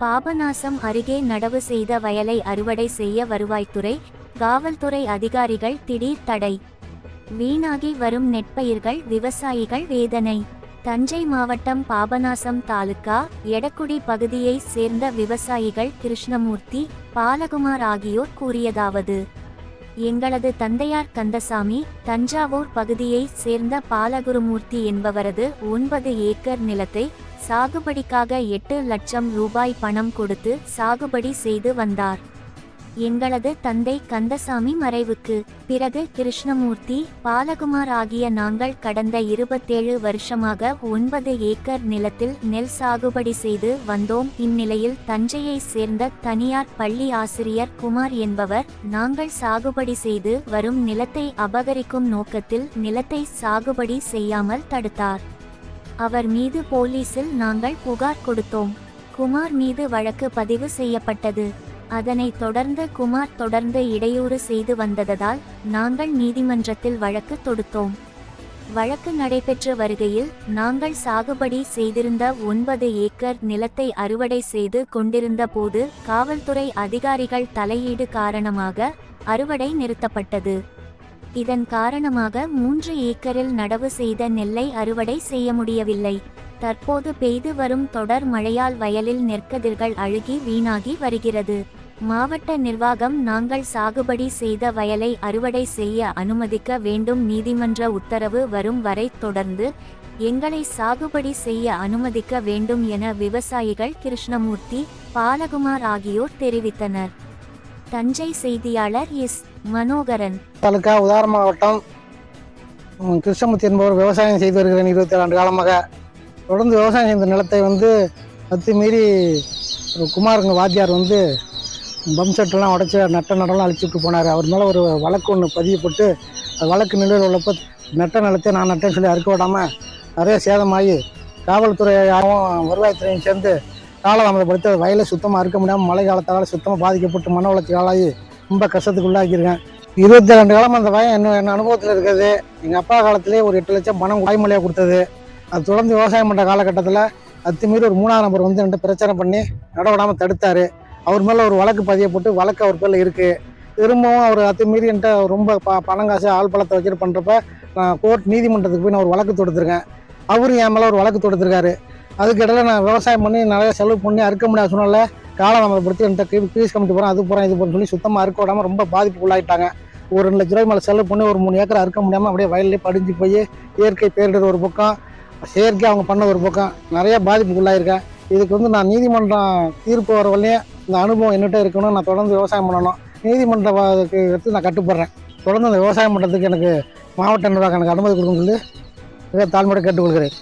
பாபநாசம் அருகே நடவு செய்த வயலை அறுவடை செய்ய வருவாய்த்துறை காவல்துறை அதிகாரிகள் திடீர் தடை. வீணாகி வரும் நெற்பயிர்கள் விவசாயிகள் வேதனை. தஞ்சை மாவட்டம் பாபநாசம் தாலுக்கா எடக்குடி பகுதியைச் சேர்ந்த விவசாயிகள் கிருஷ்ணமூர்த்தி பாலகுமார் ஆகியோர் கூறியதாவது. எங்களது தந்தையார் கந்தசாமி தஞ்சாவூர் பகுதியைச் சேர்ந்த பாலகுருமூர்த்தி என்பவரது ஒன்பது ஏக்கர் நிலத்தை சாகுபடிக்காக எட்டு லட்சம் ரூபாய் பணம் கொடுத்து சாகுபடி செய்து வந்தார். எங்களது தந்தை கந்தசாமி மறைவுக்கு பிறகு கிருஷ்ணமூர்த்தி பாலகுமார் ஆகிய நாங்கள் கடந்த இருபத்தேழு வருஷமாக ஒன்பது ஏக்கர் நிலத்தில் நெல் சாகுபடி செய்து வந்தோம். இந்நிலையில் தஞ்சையை சேர்ந்த தனியார் பள்ளி ஆசிரியர் குமார் என்பவர் நாங்கள் சாகுபடி செய்து வரும் நிலத்தை அபகரிக்கும் நோக்கத்தில் நிலத்தை சாகுபடி செய்யாமல் தடுத்தார். அவர் மீது போலீசில் நாங்கள் புகார் கொடுத்தோம். குமார் மீது வழக்கு பதிவு செய்யப்பட்டது. அதனைத் தொடர்ந்து குமார் தொடர்ந்து இடையூறு செய்து வந்ததால் நாங்கள் நீதிமன்றத்தில் வழக்கு தொடுத்தோம். வழக்கு நடைபெற்று வருகையில் நாங்கள் சாகுபடி செய்திருந்த ஒன்பது ஏக்கர் நிலத்தை அறுவடை செய்து கொண்டிருந்த போது காவல்துறை அதிகாரிகள் தலையீடு காரணமாக அறுவடை நிறுத்தப்பட்டது. இதன் காரணமாக மூன்று ஏக்கரில் நடவு செய்த நெல்லை அறுவடை செய்ய முடியவில்லை. தற்போது பெய்து வரும் தொடர் மழையால் வயலில் நெற்கதிர்கள் அழுகி வீணாகி வருகிறது. மாவட்ட நிர்வாகம் நாங்கள் சாகுபடி செய்த வயலை அறுவடை செய்ய அனுமதிக்க வேண்டும் நீதிமன்ற உத்தரவு வரும் வரை தொடர்ந்து எங்களை சாகுபடி செய்ய அனுமதிக்க வேண்டும் என விவசாயிகள் கிருஷ்ணமூர்த்தி பாலகுமார் ஆகியோர் தெரிவித்தனர். தஞ்சை செய்தியாளர் எஸ். மனோகரன். தாலுக்கா உதார மாவட்டம் கிருஷ்ணமூர்த்தி என்பவர் விவசாயம் செய்து வருகிறேன் இருபத்தி ஏழு ஆண்டு காலமாக. தொடர்ந்து விவசாயம் செய்த நிலத்தை வந்து அத்துமீறி ஒரு குமாருங்க வாத்தியார் வந்து பம்செட்டெல்லாம் உடச்சி நட்ட நடலாம் அழிச்சுட்டு போனார். அவர் மேலே ஒரு வழக்கு ஒன்று பதியப்பட்டு அது வழக்கு நிலையில் உள்ளப்போ நட்ட நிலத்தை நான் நட்டேன்னு சொல்லி அறுக்க விடாமல் நிறைய சேதமாகி காவல்துறையாகவும் வருவாய்த்துறையும் சேர்ந்து காலதாமதப்படுத்தி அது வயலை சுத்தமாக அறுக்க முடியாமல் மழை காலத்தால் சுத்தமாக பாதிக்கப்பட்டு மன வளர்ச்சி ஆளாகி ரொம்ப கஷ்டத்துக்கு உள்ளாக்கியிருக்கேன் இருபத்தி ரெண்டு காலம் அந்த வயல் என்ன என் அனுபவத்தில் இருக்குது எங்கள் அப்பா காலத்திலே ஒரு எட்டு லட்சம் பணம் வாய்மொழியாக கொடுத்தது. அது தொடர்ந்து விவசாயம் பண்ணுற காலகட்டத்தில் அத்துமீறி ஒரு மூணாம் நபர் வந்து என்கிட்ட பிரச்சனை பண்ணி நடவிடாமல் தடுத்தார். அவர் மேலே ஒரு வழக்கு பதியப்பட்டு வழக்கு அவர் பேரில் இருக்குது திரும்பவும் அவர் அத்துமீறி என்கிட்ட ரொம்ப ப பணம் காசு ஆள் பழத்தை வச்சுட்டு பண்ணுறப்ப நான் கோர்ட் நீதிமன்றத்துக்கு போய் நான் ஒரு வழக்கு தொடுத்துருக்கேன். அவரும் என் மேலே ஒரு வழக்கு தொடுத்துருக்காரு. அதுக்கிடையில் நான் விவசாயம் பண்ணி நிறைய செலவு பண்ணி அறுக்க முடியாத சூழ்நிலை காலதாமதப்படுத்தி என்கிட்ட கிரீஸ் கமிட்டி போகிறோம் அது போகிறேன் இது போகிறோம்னு சொல்லி சுத்தமாக அறுக்க விடாமல் ரொம்ப பாதிப்பு உள்ளாயிட்டாங்க ஒரு ரெண்டு லட்ச ரூபாய் மேலே செலவு பண்ணி ஒரு மூணு ஏக்கர் அறுக்க முடியாமல் அப்படியே வயல்லே படிஞ்சு போய் இயற்கை பேரிடர் ஒரு பக்கம் செயற்கை அவங்க பண்ண ஒரு பக்கம் நிறைய பாதிப்புக்குள்ளாயிருக்கேன். இதுக்கு வந்து நான் நீதிமன்றம் தீர்ப்பு வர வரலையும் இந்த அனுபவம் என்னகிட்ட இருக்கணும். நான் தொடர்ந்து விவசாயம் பண்ணணும். நீதிமன்ற எடுத்து நான் கட்டுப்படுறேன். தொடர்ந்து அந்த விவசாயம் பண்ணுறதுக்கு எனக்கு மாவட்ட நிர்வாகம் எனக்கு அனுமதி கொடுக்கணும்னு சொல்லி மிக தாழ்மையோட கேட்டுக்கொள்கிறேன்.